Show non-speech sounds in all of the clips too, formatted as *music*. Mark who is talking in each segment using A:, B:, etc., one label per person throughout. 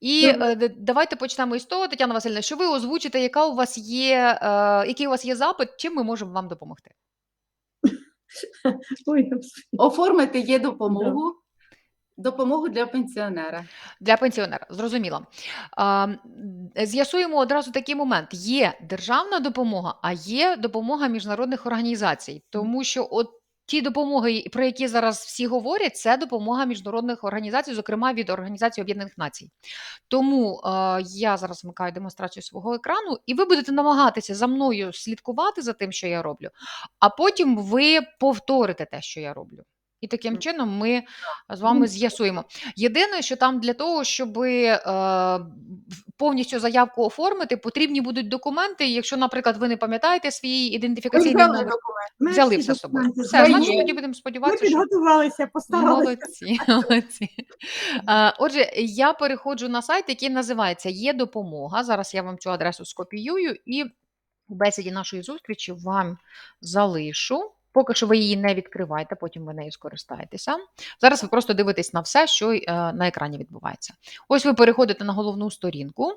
A: І е, давайте почнемо із того, Тетяна Васильівна, що ви озвучите, яка у вас є, е, який у вас є запит, чим ми можемо вам допомогти. *laughs*
B: Оформити є допомогу, допомогу для пенсіонера.
A: Для пенсіонера, зрозуміло. А, З'ясуємо одразу такий момент: є державна допомога, а є допомога міжнародних організацій. Тому що от ті допомоги, про які зараз всі говорять, це допомога міжнародних організацій, зокрема від Організації Об'єднаних Націй. Тому е, я зараз вмикаю демонстрацію свого екрану, і ви будете намагатися за мною слідкувати за тим, що я роблю, а потім ви повторите те, що я роблю. І таким чином ми з вами з'ясуємо. Єдине, що там для того, щоб е, повністю заявку оформити, потрібні будуть документи. Якщо, наприклад, ви не пам'ятаєте свій ідентифікаційний номер. Взяли все з собою. Все, значить, тоді будемо
C: Ми
A: сподіватися, що
C: підготувалися, постаралися.
A: молодці. *laughs* молодці. А, Отже, я переходжу на сайт, який називається Є допомога. Зараз я вам цю адресу скопіюю і у бесіді нашої зустрічі вам залишу. Поки що ви її не відкривайте, потім ви нею скористаєтеся. Зараз ви просто дивитесь на все, що е, на екрані відбувається. Ось ви переходите на головну сторінку,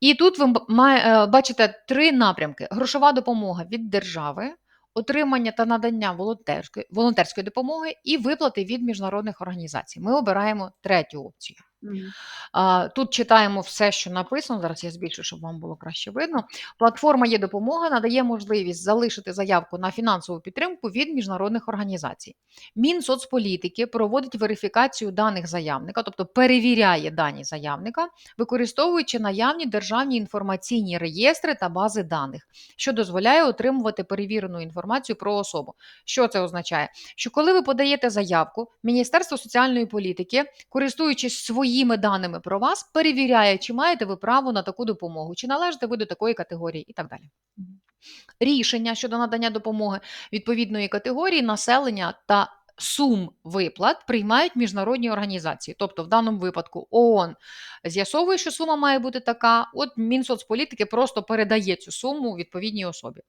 A: і тут ви е, бачите три напрямки: грошова допомога від держави, отримання та надання волонтерської, волонтерської допомоги і виплати від міжнародних організацій. Ми обираємо третю опцію. Тут читаємо все, що написано. Зараз я збільшу, щоб вам було краще видно. Платформа є допомога, надає можливість залишити заявку на фінансову підтримку від міжнародних організацій. Мінсоцполітики проводить верифікацію даних заявника, тобто перевіряє дані заявника, використовуючи наявні державні інформаційні реєстри та бази даних, що дозволяє отримувати перевірену інформацію про особу. Що це означає? Що коли ви подаєте заявку, Міністерство соціальної політики, користуючись своїми даними про вас, перевіряє, чи маєте ви право на таку допомогу, чи належите ви до такої категорії і так далі. Рішення щодо надання допомоги відповідної категорії населення та сум виплат приймають міжнародні організації. Тобто, в даному випадку ООН з'ясовує, що сума має бути така. От Мінсоцполітики просто передає цю суму відповідній особі.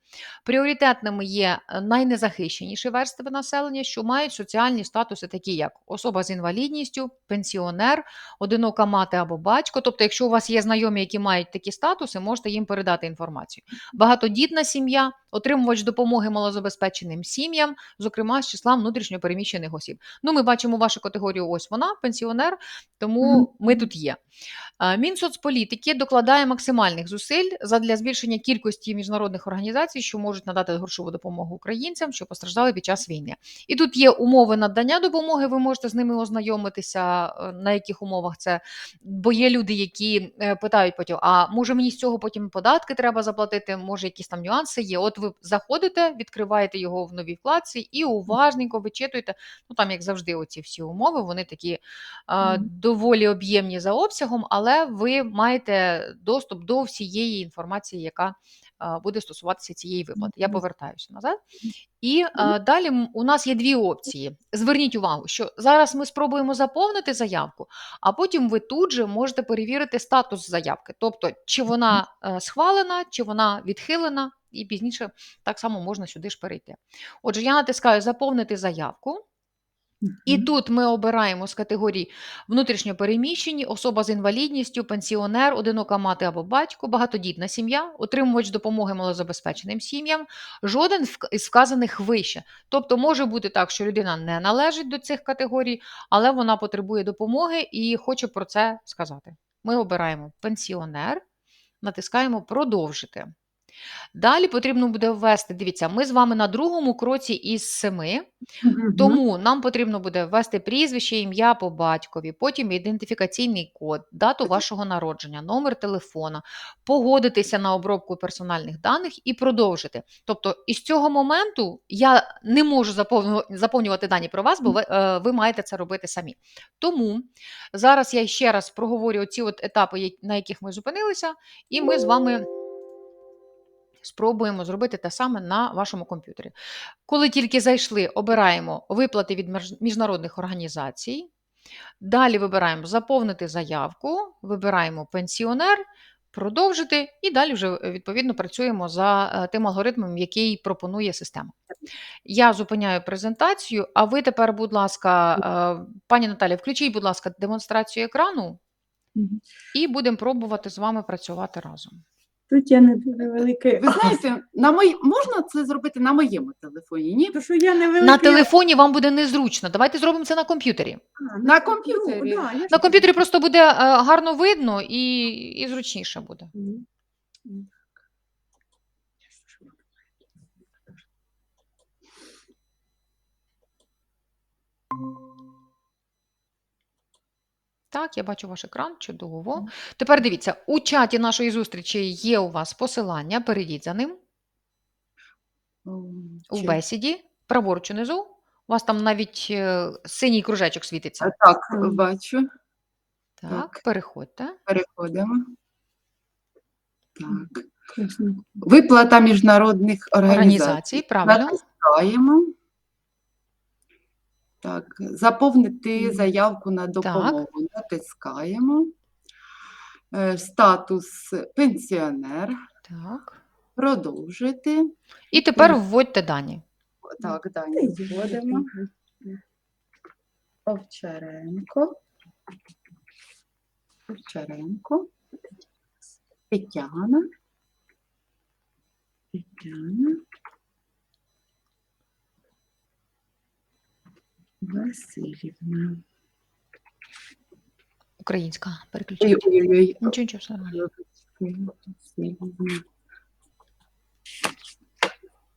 A: Пріоритетними є е, найнезахищеніші верстви населення, що мають соціальні статуси, такі як особа з інвалідністю, пенсіонер, одинока мати або батько. Тобто, якщо у вас є знайомі, які мають такі статуси, можете їм передати інформацію. Багатодітна сім'я, отримувач допомоги малозабезпеченим сім'ям, зокрема з числа внутрішньопереміщених осіб. Ну, ми бачимо вашу категорію. Ось вона, пенсіонер, тому ми тут є. Мінсоцполітики докладає максимальних зусиль задля збільшення кількості міжнародних організацій, що можуть надати грошову допомогу українцям, що постраждали під час війни. І тут є умови надання допомоги. Ви можете з ними ознайомитися, е, на яких умовах це. Бо є люди, які е, питають потім: а може мені з цього потім податки треба заплатити? Може, якісь там нюанси є. От ви заходите, відкриваєте його в новій вкладці і уважненько вичитуєте. Ну там, як завжди, оці всі умови, вони такі е, доволі об'ємні за обсягом, але ви маєте доступ до всієї інформації, яка е, буде стосуватися цієї виплати. Я повертаюся назад. І е, далі у нас є дві опції. Зверніть увагу, що зараз ми спробуємо заповнити заявку, а потім ви тут же можете перевірити статус заявки, тобто чи вона е, схвалена, чи вона відхилена, і пізніше так само можна сюди ж перейти. Отже, я натискаю заповнити заявку. І тут ми обираємо з категорій внутрішньопереміщені, особа з інвалідністю, пенсіонер, одинока мати або батько, багатодітна сім'я, отримувач допомоги малозабезпеченим сім'ям, жоден із вказаних вище. Тобто може бути так, що людина не належить до цих категорій, але вона потребує допомоги і хоче про це сказати. Ми обираємо пенсіонер, натискаємо продовжити. Далі потрібно буде ввести, дивіться, ми з вами на другому кроці із семи. Тому нам потрібно буде ввести прізвище, ім'я по батькові, потім ідентифікаційний код, дату вашого народження, номер телефона, погодитися на обробку персональних даних і продовжити. Тобто, із цього моменту я не можу заповнювати дані про вас, бо ви, е, ви маєте це робити самі. Тому зараз я ще раз проговорю ці от етапи, на яких ми зупинилися, і ми з вами. Спробуємо зробити те саме на вашому комп'ютері. Коли тільки зайшли, обираємо виплати від міжнародних організацій. Далі вибираємо заповнити заявку, вибираємо пенсіонер, продовжити, і далі вже е, відповідно працюємо за е, тим алгоритмом, який пропонує система. Я зупиняю презентацію, а ви тепер, будь ласка, е, пані Наталі, включіть, будь ласка, демонстрацію екрану. І будемо пробувати з вами працювати разом.
C: Тут я не дуже великий.
B: Ви знаєте, на мої... можна це зробити на моєму телефоні? Ні?
C: То що я не великий.
A: На телефоні вам буде незручно. Давайте зробимо це на комп'ютері.
C: А,
B: На комп'ютері.
C: да, я
A: На комп'ютері просто буде е, гарно видно і, і зручніше буде. Так, я бачу ваш екран, чудово. Тепер дивіться, у чаті нашої зустрічі є у вас посилання, перейдіть за ним у бесіді, праворуч унизу. У вас там навіть е, синій кружечок
B: А,
A: світиться.
B: Так, бачу.
A: Так,
B: так.
A: переходьте.
B: Переходимо. Так. Виплата міжнародних організацій.
A: Організації, правильно.
B: Натискаємо. Так, заповнити заявку на допомогу. Натискаємо. Е, Статус пенсіонер.
A: Так.
B: Продовжити.
A: І тепер вводьте дані.
B: Так,
C: йди,
B: вводимо. Овчаренко. Овчаренко. Тетяна. Тетяна. Васильівна.
A: Українська переключіть.
B: Ой-ой-ой.
A: Нічого, нічого, все нормально.
B: Васильівна.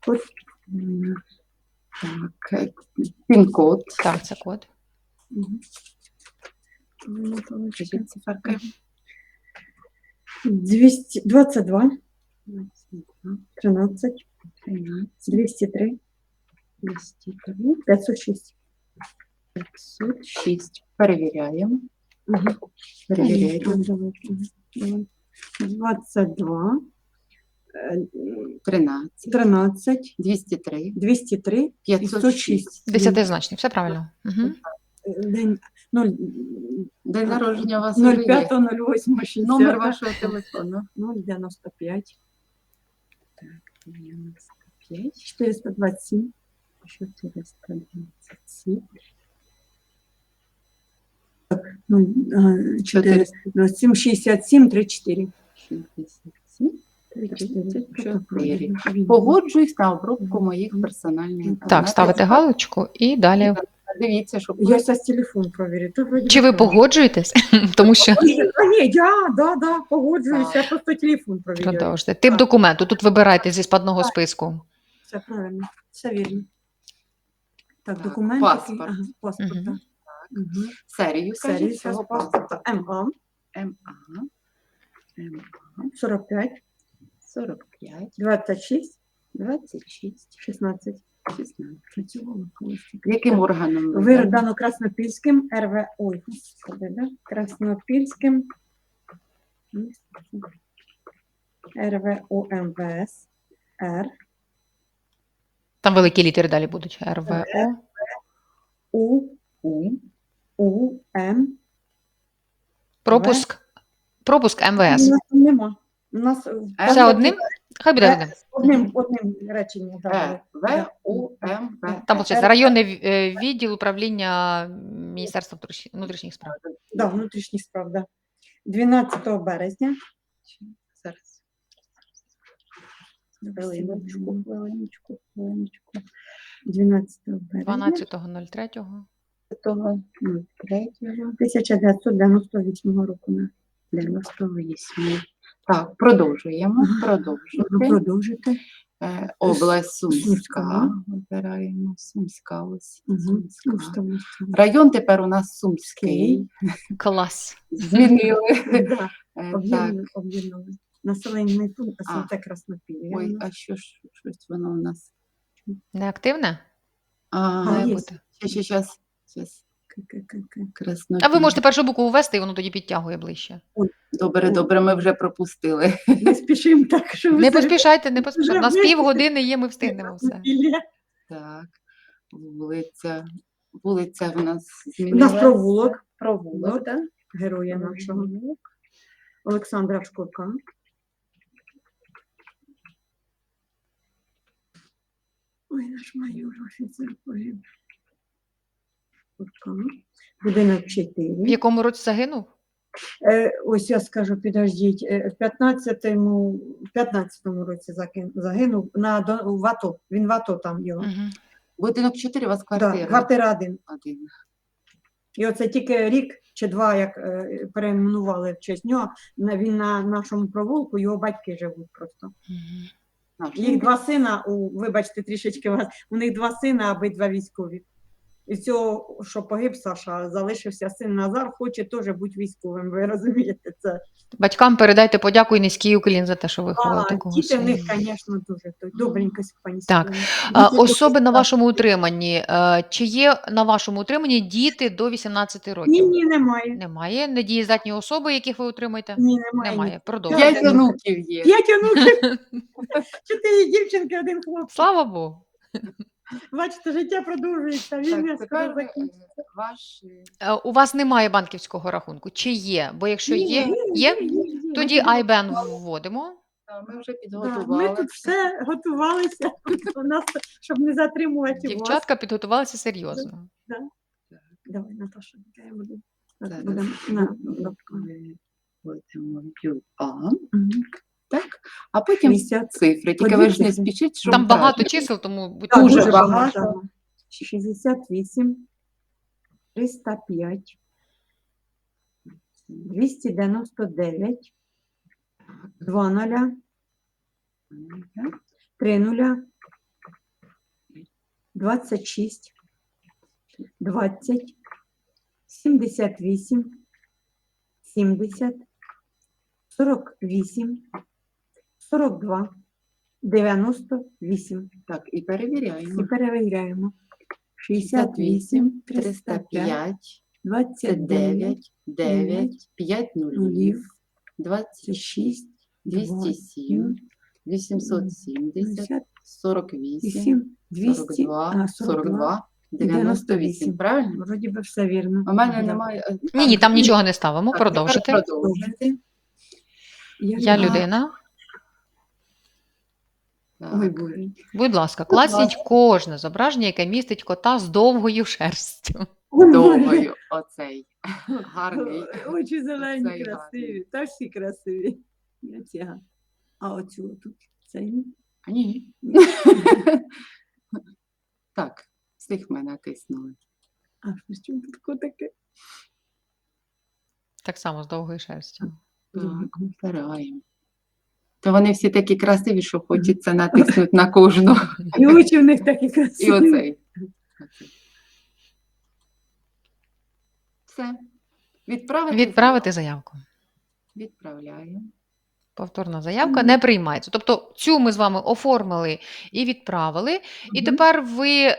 B: От, м, Так, е, пін-код.
A: Так, це код.
B: Мгм.
C: Ну, то
B: Кажіть циферки.
C: 200, 22,
B: 22,
C: 13,
B: 13,
C: 203,
B: 203,
C: 506.
B: 506. Перевіряємо.
C: Мгм.
B: Перевіряємо.
C: Давай, мгм, давай. 22, е,
B: 13,
C: 13,
B: 203,
C: 203,
B: 506.
A: Десятизначний, все правильно. Угу.
C: день 0,
B: День народження у вас вже є.
C: 05, 08, 60,
B: Номер вашого телефону.
C: 095,
B: 95,
C: 427,
B: 427,
C: ну, а, 427, 67, 34.
B: 67,
C: 34.
B: 34. Погоджуюсь на обробку моїх персональних даних.
A: Так, ставите галочку і далі.
B: Дивіться, щоб
C: Я зараз телефон провірю.
A: Чи ви погоджуєтесь? *laughs* Тому що
C: А, ні, я, да, да, погоджуюсь, я просто телефон провірю.
A: продовжте. Тип документу тут вибирайте зі спадного списку.
C: Все правильно, все вірно. Так,
B: Так,
C: документ.
B: паспорт.
C: Ага, паспорт,
A: Мгм.
C: так. Мгм.
B: серію,
C: Серію
B: кажіть,
C: цього паспорта. МА
B: МА, МА,
C: 45,
B: 45,
C: 26,
B: 26,
C: 16.
B: 16.
C: Працювала.
B: Яким органом ви
C: Краснопільським РВ. Ой, господи, да? Краснопільським РВОМВС Р
A: Там великі літери далі будуть. РВО.
C: У
B: У,
C: У М.
A: Пропуск. Пропуск МВС.
C: там нема. У нас
B: Е,
A: Все одним? Хай буде
C: Е,
A: одним.
C: одним, одним реченням.
B: Е, В. У, М, В.
A: Там виходить районний е, відділ управління Міністерства внутріш- внутрішніх справ.
C: Да, внутрішніх справ, да. 12 березня.
B: Зараз. Хвилиночку, хвилиночку, хвилиночку.
C: 12 березня
A: 12.03.
B: Того, ну, третього,
C: 1998 року. на
B: 98. Так, продовжуємо.
C: Ага.
B: Продовжуйте. Е, Область Сумська.
C: Сумська.
B: Вибираємо Сумська. Ось
C: Угу.
B: Сумська. Район тепер у нас Сумський.
A: Клас.
B: Змінили. *laughs*
C: Да,
B: Е, Так.
C: об'єднали. Населений пункт
B: А.
C: СМТ Краснопілля.
B: Ой, а що ж щось воно у нас?
A: Неактивне?
B: А,
A: Має
C: є.
A: бути.
B: ще, ще, щас, щас.
A: А ви можете першу букву ввести, і воно тоді підтягує ближче.
B: Добре, добре, ми вже пропустили. *laughs*
C: Не спішимо так, що ви
A: Не поспішайте, не поспішайте. У нас півгодини є, ми встигнемо все.
C: Краснопілля.
B: Так, вулиця. Вулиця в нас
C: У нас провулок
B: Провулок, так?
C: героя нашого. Олександра Шкурка. Ой, наш майор офіцер погиб. Будинок 4.
A: В якому році загинув?
C: Е, ось я скажу, підождіть, е, в 15-му, в 15-му році закин- загинув на, Дон- в АТО. Він в АТО там його.
A: Мгм.
B: Будинок 4 у вас
C: Да,
B: квартира.
C: квартира один.
B: Один.
C: І оце тільки рік чи два, як е, перейменували в честь нього, на, він на нашому провулку, його батьки живуть просто.
A: Мгм.
C: Їх два сина, у, вибачте, трішечки вас, у них два сина, обидва військові. І цього, що погиб Саша, залишився син Назар, хоче теж бути військовим. Ви розумієте це?
A: Батькам передайте подяку і низький уклін за те, що виховали
C: А,
A: такого
C: діти в них, звісно, дуже добренько пані
A: Так. А, Особи на вашому утриманні. е, Чи є на вашому утриманні діти до 18 років?
C: ні, ні, немає.
A: Немає. Недієздатні особи, яких ви утримуєте?
C: Ні, немає.
A: Немає. Продовжуйте.
B: П'ять онуків є.
C: П'ять онуків, *laughs* чотири дівчинки, один хлопчик.
A: Слава Богу.
C: Бачите, життя продовжується, війна
B: Так,
C: скоро
B: тепер е, ваш е,
A: Е, У вас немає банківського рахунку. Чи є? Бо якщо
C: Ні,
A: є,
C: ні,
A: є,
C: ні, ні, ні,
A: тоді IBAN вводимо.
B: та, ми вже
C: Да,
B: підготували.
C: Ми тут все готувалися, *laughs* у нас, щоб не затримувати вас.
A: Дівчатка підготувалися серйозно.
C: Давай, Наташа, я буду. Так,
B: Зараз.
C: будемо на кнопку.
B: Вводимо А,
C: Мгм.
B: Так, а потім
C: 50.
B: цифри. Тільки ви ж не
C: Подивіться.
B: спішіть, що
A: Там багато чисел, тому будьте
C: Так,
B: Дуже багато.
C: багато. 68, 305, 299, 2 нуля, 3 нуля, 26, 20, 78, 70, 48, 42, 98.
B: Так, і перевіряємо.
C: І перевіряємо. 68, 305,
B: 305,
C: 29,
B: 9, 5 нулів,
C: нулів,
B: 26, 207, 870,
C: 50,
B: 48,
C: 8, 200,
B: 42,
C: 42.
B: 42, 98.
C: 98.
B: Правильно?
C: Вроді би все вірно.
B: У мене немає. е,
A: Ні, ні, там нічого не ставимо.
B: Так, тепер
A: Продовжуйте.
B: Продовжуйте.
A: Я людина.
C: Ой, Боже.
A: Будь ласка, класніть кожне зображення, яке містить кота з довгою шерстю.
B: Довгою оцей. *laughs* Гарний.
C: Очі зелені,
B: Оцей
C: красиві. Та всі красиві. А оцю тут. Це ні?
B: А ні. *laughs* Так, всіх ми натиснули.
C: А що тут котики?
A: Так само з довгою шерстю.
B: Так, ми стараємо. То вони всі такі красиві, що хочеться натиснути на кожну.
C: І очі в них такі красиві.
B: І Оцей. Все. Відправити.
A: Відправити заявку.
B: Відправляємо.
A: Повторна заявка не приймається. Тобто цю ми з вами оформили і відправили. І тепер ви е,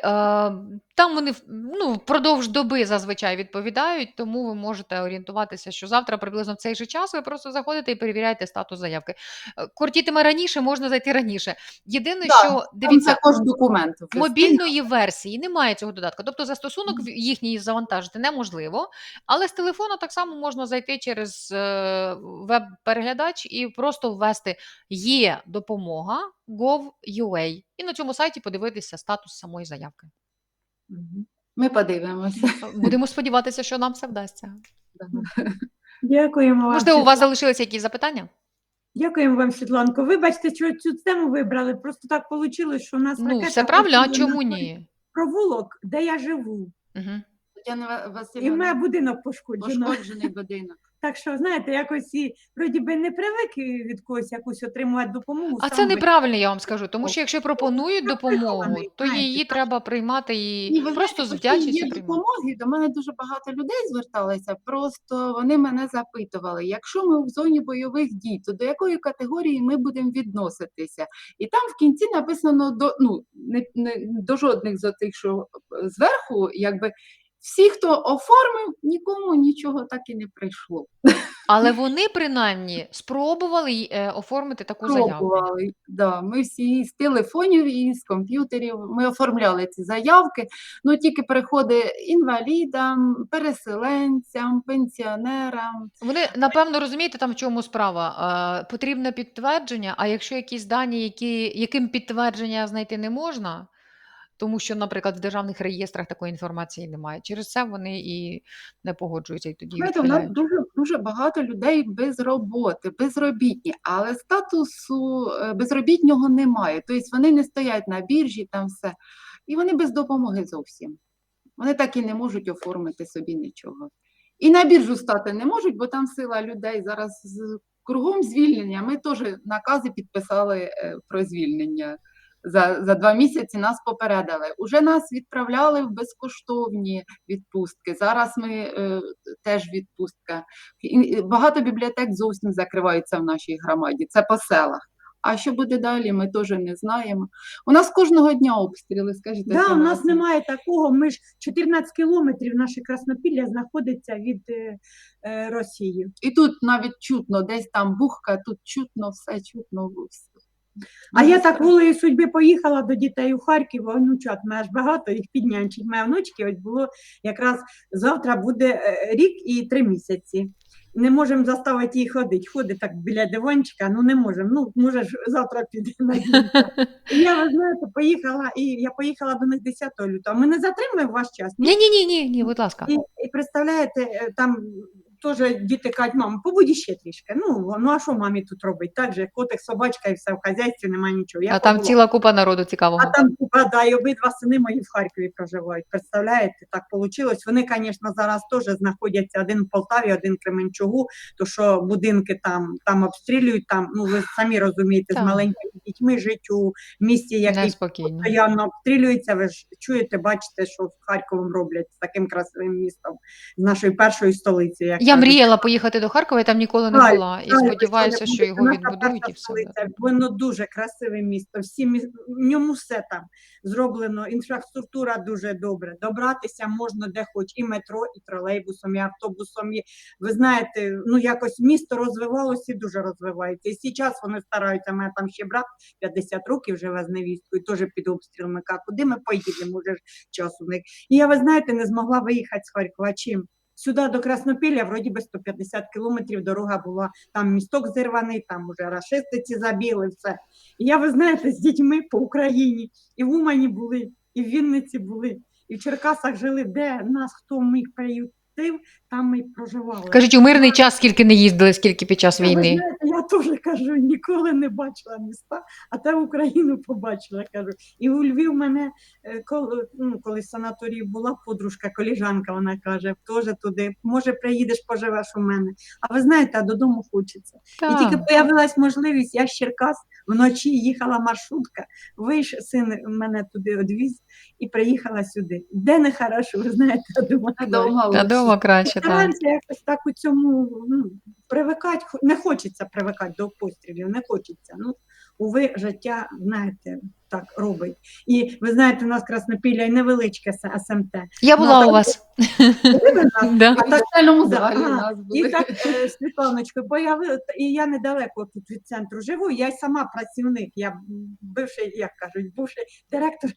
A: там вони ну, впродовж доби зазвичай відповідають, тому ви можете орієнтуватися, що завтра приблизно в цей же час ви просто заходите і перевіряєте статус заявки. Е, Кортітиме раніше, можна зайти раніше. Єдине,
B: Да,
A: що дивіться,
B: також документ.
A: Мобільної версії немає цього додатку. Тобто застосунок їхній завантажити неможливо, але з телефона так само можна зайти через е, веб-переглядач і просто ввести є допомога gov.ua і на цьому сайті подивитися статус самої заявки.
B: Ми подивимося. *laughs*
A: Будемо сподіватися, що нам все вдасться.
C: Дякуємо вам.
A: Можливо, у вас залишилися якісь запитання?
C: Дякуємо вам, Світланко. Вибачте, що цю тему вибрали. Просто так вийшло, що у нас
A: Ну, все правильно, а чому ні?
C: Провулок, де я живу.
A: Угу.
B: Тетяна Ва-
C: І в мене
B: Васильівна,
C: будинок пошкоджено.
B: пошкоджений будинок.
C: Так що, знаєте, якось і вроді би не привик від когось якусь отримувати допомогу.
A: А
C: сам
A: це
C: би-
A: неправильно, я вам скажу, тому що якщо пропонують допомогу,
C: прихований,
A: то
C: знаєте,
A: її
C: так.
A: треба приймати і
B: ви
A: просто з
B: знаєте,
A: вдячністю
B: є
A: приймати.
B: допомоги. До мене дуже багато людей зверталися. Просто вони мене запитували, якщо ми в зоні бойових дій, то до якої категорії ми будемо відноситися? І там в кінці написано до ну не, не до жодних з тих, що зверху, якби всі, хто оформив, нікому нічого так і не прийшло.
A: Але вони принаймні спробували е, оформити таку заяву.
B: Пробували. Да, ми всі з телефонів і з комп'ютерів ми оформляли ці заявки. Ну тільки приходить інвалідам, переселенцям, пенсіонерам.
A: Вони напевно розумієте там в чому справа. Е, потрібне підтвердження. А якщо якісь дані, які яким підтвердження знайти не можна, тому що, наприклад, в державних реєстрах такої інформації немає. Через це вони і не погоджуються і тоді
B: Знаєте, у нас дуже дуже багато людей без роботи, безробітні, але статусу е, безробітнього немає. Тобто вони не стоять на біржі, там все, і вони без допомоги зовсім. Вони так і не можуть оформити собі нічого. І на біржу стати не можуть, бо там сила людей зараз з- кругом звільнення. Ми теж накази підписали е, про звільнення. За, за два місяці нас попередили. Уже нас відправляли в безкоштовні відпустки. Зараз ми е, теж відпустка. І- Багато бібліотек зовсім закриваються в нашій громаді. Це по селах. А що буде далі, ми теж не знаємо. У нас кожного дня обстріли, скажіть.
C: Да, у нас
B: нас
C: немає такого. Ми ж 14 кілометрів наше Краснопілля знаходиться від е, е, Росії.
B: І тут навіть чутно, десь там бухка, тут чутно, все чутно.
C: А я так волею судьби поїхала до дітей у Харків, а внучат мене ж багато їх піднянчить. Моя внучки ось було якраз завтра буде е, рік і три місяці. Не можемо заставити її ходити. Ходить так біля диванчика, ну не можемо. Ну, може ж завтра піде на І я, ви знаєте, поїхала, і я поїхала до них 10 лютого. Ми не затримуємо ваш час.
A: Ні, ні, ні, ні, ні, будь ласка.
C: І, і представляєте, е, там теж діти кажуть, мам, побудь ще трішки. Ну, ну а що мамі тут робить? Так же, котик, собачка і все в хазяйстві немає нічого. Я
A: А там
C: побула.
A: ціла купа народу цікавого.
C: А там купа, да, і обидва сини мої в Харкові проживають. Представляєте, так вийшло. Вони, звісно, зараз теж знаходяться один в Полтаві, один в Кременчугу, то що будинки там, там обстрілюють, там, ну ви самі розумієте,
A: Так.
C: з маленькими дітьми жить у місті, який постійно обстрілюється. Ви ж чуєте, бачите, що з Харковом роблять з таким красивим містом, з нашої першої столиці. Як
A: Я мріяла поїхати до Харкова, я там ніколи не була. І сподіваюся, що його відбудують і все.
C: Воно дуже красиве місто. Всі в ньому все там зроблено. Інфраструктура дуже добре. Добратися можна де хоч і метро, і тролейбусом, і автобусом. І ви знаєте, ну якось місто розвивалося і дуже розвивається. І зараз вони стараються. Мене там ще брат 50 років живе з невісткою, теж під обстрілами. Куди ми поїдемо? Уже ж час у них. І я, ви знаєте, не змогла виїхати з Харкова. Чим? Сюди до Краснопілля, вроді би 150 кілометрів дорога була, там місток зірваний, там уже рашисти ці забіли, все. І я, ви знаєте, з дітьми по Україні, і в Умані були, і в Вінниці були, і в Черкасах жили, де нас хто міг приютив, там ми й проживали.
A: Кажуть, у мирний час скільки не їздили, скільки під час
C: А ви
A: війни.
C: знаєте, я теж кажу, ніколи не бачила міста, а те Україну побачила. кажу. І у Львів мене е, коли, ну, коли в санаторії була подружка, коліжанка, вона каже, теж туди, може, приїдеш, поживеш у мене. А ви знаєте, а додому хочеться. І тільки
A: Так.
C: появилась можливість, я з Черкас вночі їхала маршрутка, вийш, син мене туди одвіз і приїхала сюди. Де не хорошо, ви знаєте, а дома краще. Стараємося якось так у цьому ну, привикати, не хочеться привикати до пострілів, не хочеться. Ну, уви, життя, знаєте, так робить. І ви знаєте, у нас Краснопілля і невеличке С- СМТ.
A: Я
C: Ну,
A: була
C: так-
A: у вас.
C: В *laughs*
A: Да.
B: В спеціальному
C: Да,
B: залі у нас
C: І так, е, Світланочко, появили, і я недалеко тут від центру живу, я й сама працівник, я бивший, як кажуть, бувший директор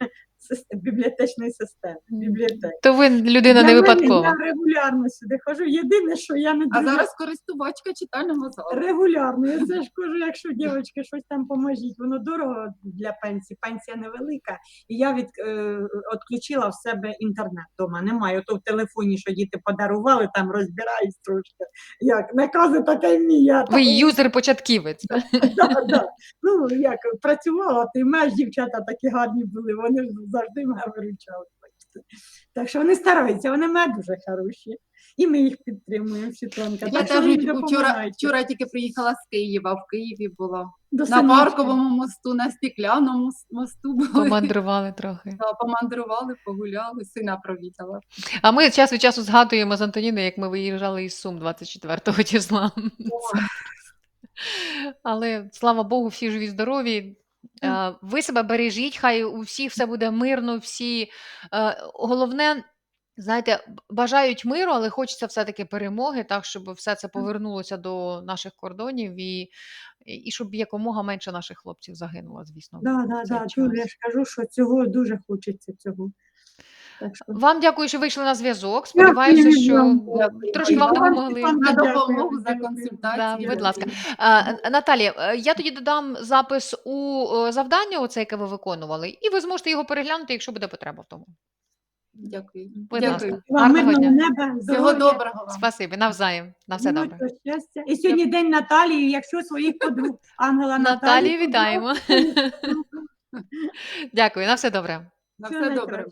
C: бібліотечної системи. Бібліотеки.
A: То ви людина не випадкова.
C: Я регулярно сюди хожу. Єдине, що я не
B: А зараз користувачка читального залу.
C: регулярно. Я це ж кажу, якщо дівчатки щось там поможіть, воно дорого для пенсії, пенсія невелика. І я від, е, відключила в себе інтернет вдома. Немає. то в телефоні, що діти подарували, там розбираюсь трошки. Як накази таке вмію. я
A: Ви
C: так-
A: юзер-початківець.
C: да, да. Ну, як працювала, ти маєш дівчата такі гарні були, вони ж завжди мене виручали. Так що вони стараються, вони в мене дуже хороші. І ми їх підтримуємо.
B: Я
C: Так що ви
B: теж вчора, вчора тільки приїхала з Києва, в Києві була.
C: До
B: На парковому мосту, на стекляному мосту були.
A: Помандрували трохи. *laughs*
B: Та, Помандрували, погуляли, сина провідала.
A: А ми час від часу згадуємо з Антоніною, як ми виїжджали із Сум 24 числа. Але слава Богу, всі живі, здорові. Е, Ви себе бережіть, хай у всіх все буде мирно, всі. е, Головне, знаєте, бажають миру, але хочеться все-таки перемоги, так, щоб все це повернулося до наших кордонів і, і щоб якомога менше наших хлопців загинуло, звісно.
C: Да, да, да. Я ж кажу, що цього дуже хочеться цього.
B: Так що
A: Вам дякую, що вийшли на зв'язок. Сподіваюся,
C: Дякую
A: що
C: вам.
B: Дякую.
A: трошки вам
B: Дякую.
A: допомогли.
C: Вам
B: за
C: Дякую.
B: допомогу, за консультацію.
A: Да, будь ласка. А, Наталія, е, я тоді додам запис у е, завдання, оце, яке ви виконували, і ви зможете його переглянути, якщо буде потреба в тому.
B: Дякую.
A: Будь
B: Дякую.
A: ласка.
C: Вам
A: Гарного
C: мирного
A: дня.
C: неба,
B: Всього
C: здоров'я,
B: доброго вам.
A: Спасибі, навзаєм. На все добре.
C: щастя. І сьогодні день Наталії, якщо своїх подруг Ангела
A: Наталію
C: Наталії,
A: вітаємо. *laughs* Дякую, на все добре.
B: На все добре.